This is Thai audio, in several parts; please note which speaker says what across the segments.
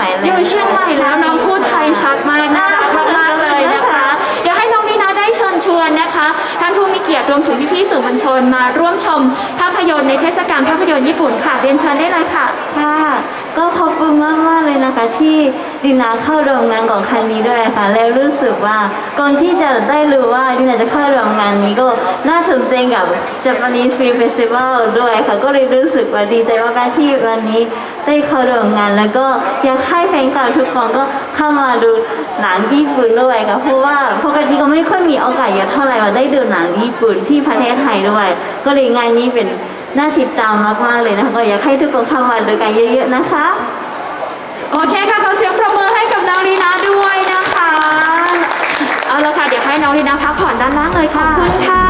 Speaker 1: ม่เลยอยู่เชียงใหม่แล้วน้องพูดไทยชัดมากน่ารักมากๆเลยนะคะเดี๋ยวให้น้องนีนาได้เชิญชวนนะคะท่านผู้มีเกียรติรวมถึงพี่ๆสื่อมวลชนมาร่วมชมภาพยนตร์ในเทศกาลภาพยนตร์ญี่ปุ่นค่ะเรียนเชิญได้เลยค่ะ
Speaker 2: ค่ะ ก็ขอบคุณมากมากๆเลยนะคะที่ ดินาเข้าโรงงานของครั้งนี้ด้วยค่ะ แล้วรู้สึกว่าก่อนที่จะได้รู้ว่าดินาจะเข้าโรงงานนี้ก็น่าสนใจกับ Japanese Film Festival ด้วยค่ะ ก็เลยรู้สึกว่าดีใจมากๆที่วันนี้ได้เข้าโรงงาน แล้วก็อยากให้แฟนคลับทุกคนก็เข้ามาดูหนังญี่ปุ่นด้วยค่ะ เพราะว่าปกติก็ไม่ค่อยมีโอกาสเยอะเท่าไหร่ว่าได้ดูหนังญี่ปุ่นที่ประเทศไทยด้วย ก็เลยงานนี้เป็นน่าติดตามมากๆเลยนะคะก็อยากให้ทุกคนเข้ามาดูกันเยอะ ๆ นะคะ
Speaker 1: โอเคค่ะขอเสียงปรบมือให้กับน้องลีนาด้วยนะคะ เอาละค่ะ เดี๋ยวให้น้องลีนาพักผ่อนด้านล่างเลยค่ะ ขอบคุณค่ะ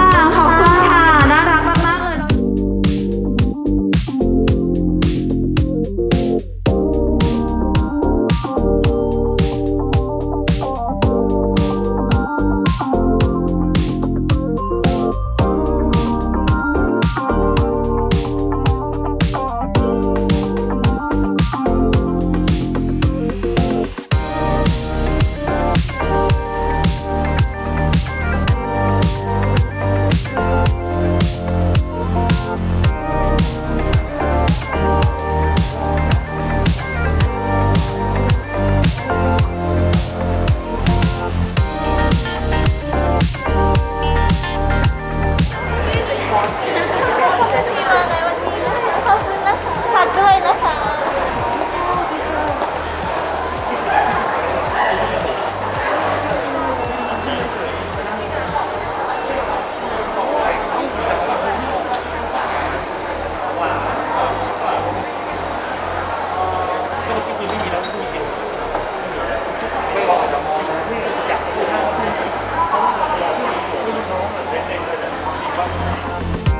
Speaker 1: Bye.